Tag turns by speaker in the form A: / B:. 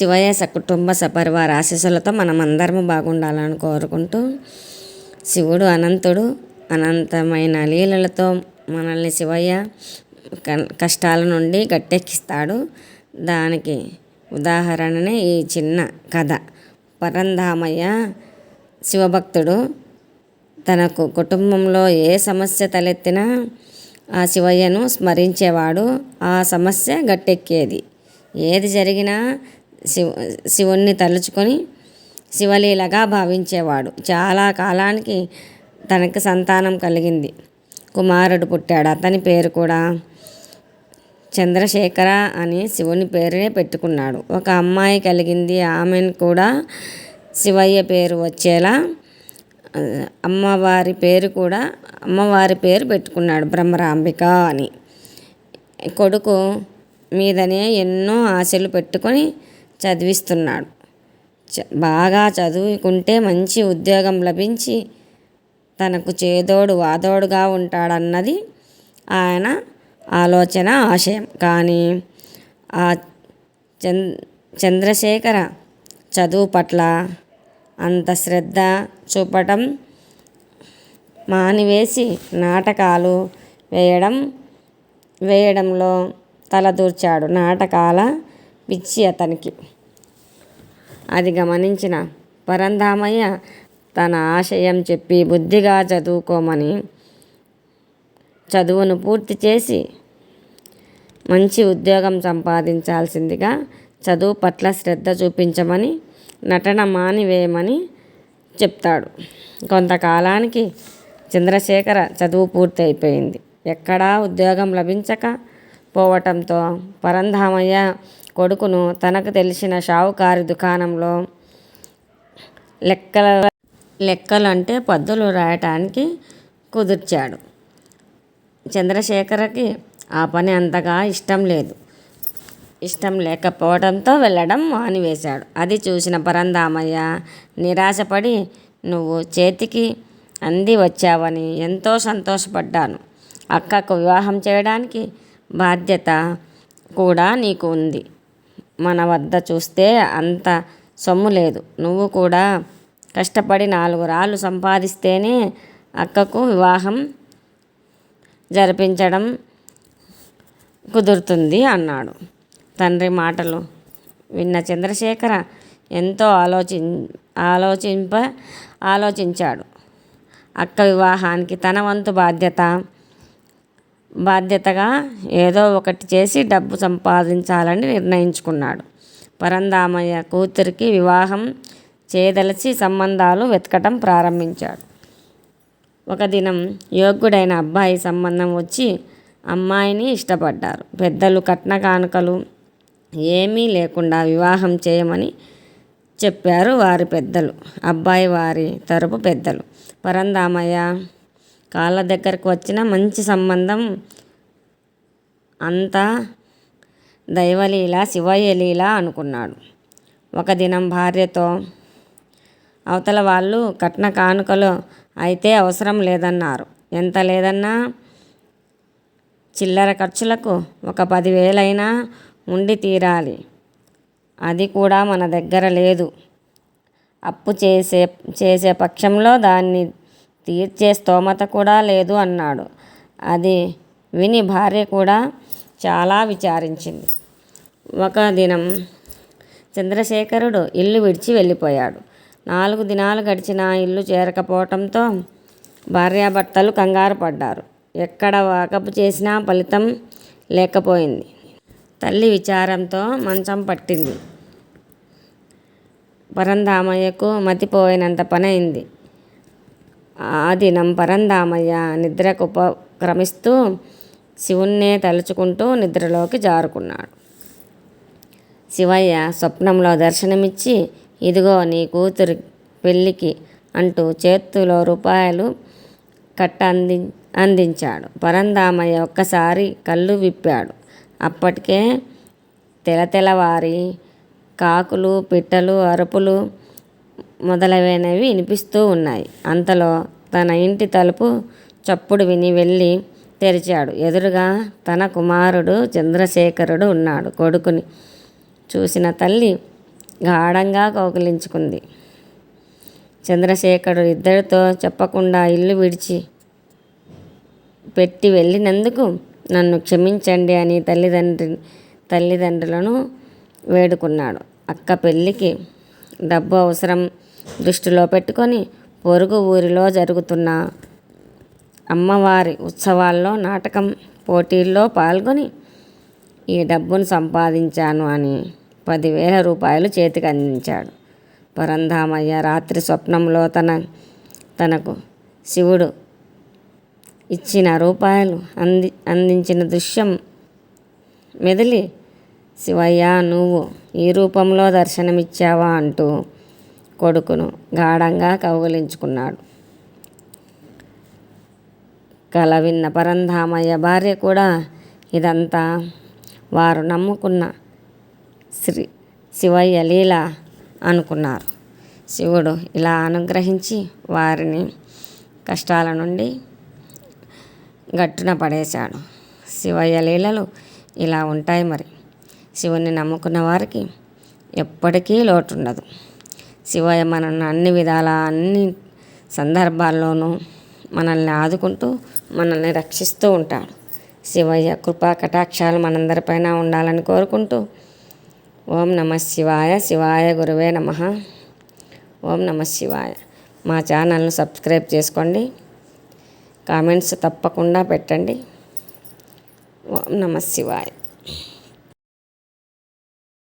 A: శివయ్య సకుటుంబ సపరివార ఆశీస్సులతో మనం బాగుండాలని కోరుకుంటూ శివుడు అనంతుడు అనంతమైన లీలలతో మనల్ని శివయ్య కష్టాల నుండి గట్టెక్కిస్తాడు. దానికి ఉదాహరణనే ఈ చిన్న కథ. పరంధామయ్య శివభక్తుడు తనకు కుటుంబంలో ఏ సమస్య తలెత్తినా ఆ శివయ్యను స్మరించేవాడు. ఆ సమస్య గట్టెక్కేది. ఏది జరిగినా శివ శివుణ్ణి తలుచుకొని శివలీలగా భావించేవాడు. చాలా కాలానికి తనకి సంతానం కలిగింది. కుమారుడు పుట్టాడు. అతని పేరు కూడా చంద్రశేఖర అని శివుని పేరునే పెట్టుకున్నాడు. ఒక అమ్మాయి కలిగింది. ఆమెను కూడా శివయ్య పేరు వచ్చేలా అమ్మవారి పేరు కూడా అమ్మవారి పేరు పెట్టుకున్నాడు బ్రహ్మరాంబిక అని. కొడుకు మీదనే ఎన్నో ఆశలు పెట్టుకొని చదివిస్తున్నాడు. బాగా చదువుకుంటే మంచి ఉద్యోగం లభించి తనకు చేదోడు వాదోడుగా ఉంటాడన్నది ఆయన ఆలోచన ఆశయం. కానీ ఆ చంద్రశేఖర చదువు పట్ల అంత శ్రద్ధ చూపటం మానివేసి నాటకాలు వేయడం వేయడంలో తలదూర్చాడు. నాటకాల పిచ్చి అతనికి అది గమనించిన పరంధామయ్య తన ఆశయం చెప్పి బుద్ధిగా చదువుకోమని చదువును పూర్తి చేసి మంచి ఉద్యోగం సంపాదించాల్సిందిగా చదువు పట్ల శ్రద్ధ చూపించమని నటన మానివేయమని చెప్తాడు. కొంతకాలానికి చంద్రశేఖర చదువు పూర్తి అయిపోయింది ఎక్కడా ఉద్యోగం లభించక పోవటంతో పరంధామయ్య కొడుకును తనకు తెలిసిన షావుకారి దుకాణంలో లెక్కల లెక్కలు అంటే పద్దులు రాయటానికి కుదిర్చాడు. చంద్రశేఖరకి ఆ పని అంతగా ఇష్టం లేదు. ఇష్టం లేకపోవడంతో వెళ్ళడం మానివేశాడు. అది చూసిన పరందామయ్య నిరాశపడి నువ్వు చేతికి అంది వచ్చావని ఎంతో సంతోషపడ్డాను. అక్కకు వివాహం చేయడానికి బాధ్యత కూడా నీకు ఉంది. మన వద్ద చూస్తే అంత సొమ్ము లేదు. నువ్వు కూడా కష్టపడి నాలుగు రాళ్ళు సంపాదిస్తేనే అక్కకు వివాహం జరిపించడం కుదురుతుంది అన్నాడు. తండ్రి మాటలు విన్న చంద్రశేఖర ఎంతో ఆలోచి ఆలోచింప ఆలోచించాడు. అక్క వివాహానికి తన వంతు బాధ్యత బాధ్యతగా ఏదో ఒకటి చేసి డబ్బు సంపాదించాలని నిర్ణయించుకున్నాడు. పరందామయ్య కూతురికి వివాహం చేయదలిచి సంబంధాలు వెతకటం ప్రారంభించాడు. ఒక దినం యోగ్యుడైన అబ్బాయి సంబంధం వచ్చి అమ్మాయిని ఇష్టపడ్డారు. పెద్దలు కట్న కానుకలు ఏమీ లేకుండా వివాహం చేయమని చెప్పారు వారి పెద్దలు. అబ్బాయి వారి తరపు పెద్దలు. పరందామయ్య కాళ్ళ దగ్గరకు వచ్చిన మంచి సంబంధం అంతా దైవలీల శివయ్య అనుకున్నాడు. ఒక దినం భార్యతో అవతల వాళ్ళు కట్న కానుకలు అయితే అవసరం లేదన్నారు. ఎంత లేదన్నా? చిల్లర ఖర్చులకు ఒక పదివేలైనా ఉండి తీరాలి. అది కూడా మన దగ్గర లేదు. అప్పు చేసే చేసే పక్షంలో దాన్ని తీర్చే స్తోమత కూడా లేదు అన్నాడు. అది విని భార్య కూడా చాలా విచారించింది. ఒక దినం చంద్రశేఖరుడు ఇల్లు విడిచి వెళ్ళిపోయాడు. నాలుగు దినాలు గడిచిన ఇల్లు చేరకపోవటంతో భార్యాభర్తలు కంగారు పడ్డారు. ఎక్కడ వాకపు చేసినా ఫలితం లేకపోయింది. తల్లి విచారంతో మంచం పట్టింది. పరంధామయ్యకు మతిపోయినంత పని అయింది ఆ దినం పరంధామయ్య నిద్రకు ఉపక్రమిస్తూ శివుణ్ణే తలుచుకుంటూ నిద్రలోకి జారుకున్నాడు. శివయ్య స్వప్నంలో దర్శనమిచ్చి ఇదిగో నీ కూతురి పెళ్ళికి అంటూ చేతిలో రూపాయలు కట్ట అంది అందించాడు. పరంధామయ్య ఒక్కసారి కళ్ళు విప్పాడు. అప్పటికే తెలతెలవారి కాకులు పిట్టలు అరుపులు మొదలైనవి వినిపిస్తూ ఉన్నాయి. అంతలో తన ఇంటి తలుపు చప్పుడు విని వెళ్ళి తెరిచాడు. ఎదురుగా తన కుమారుడు చంద్రశేఖరుడు ఉన్నాడు. కొడుకుని చూసిన తల్లి గాఢంగా కౌకలించుకుంది చంద్రశేఖరుడు ఇద్దరితో చెప్పకుండా ఇల్లు విడిచి పెట్టి వెళ్ళినందుకు నన్ను క్షమించండి అని తల్లిదండ్రి తల్లిదండ్రులను వేడుకున్నాడు. అక్క పెళ్ళికి డబ్బు అవసరం దృష్టిలో పెట్టుకొని పొరుగు ఊరిలో జరుగుతున్న అమ్మవారి ఉత్సవాల్లో నాటకం పోటీల్లో పాల్గొని ఈ డబ్బును సంపాదించాను అని పదివేల రూపాయలు చేతికి అందించాడు. పరంధామయ్య రాత్రి స్వప్నంలో తన తనకు శివుడు ఇచ్చిన రూపాయలు అంది అందించిన దృశ్యం మెదిలి శివయ్య నువ్వు ఈ రూపంలో దర్శనమిచ్చావా? అంటూ కొడుకును గాఢంగా కౌగలించుకున్నాడు. కల విన్న పరంధామయ్య భార్య కూడా ఇదంతా వారు నమ్ముకున్న శ్రీ శివయ్య లీల అనుకున్నారు. శివుడు ఇలా అనుగ్రహించి వారిని కష్టాల నుండి గట్టున పడేశాడు. శివయ్య లీలలు ఇలా ఉంటాయి మరి. శివుని నమ్ముకున్న వారికి ఎప్పటికీ లోటుండదు. శివయ్య మనల్ని అన్ని విధాల అన్ని సందర్భాల్లోనూ మనల్ని ఆదుకుంటూ మనల్ని రక్షిస్తూ ఉంటాడు. శివయ్య కృపా కటాక్షాలు మనందరిపైన ఉండాలని కోరుకుంటూ ఓం నమ శివాయ శివాయ గురువే నమ. ఓం నమ శివాయ. మా ఛానల్ను సబ్స్క్రైబ్ చేసుకోండి. కామెంట్స్ తప్పకుండా పెట్టండి. ఓం నమ శివాయ.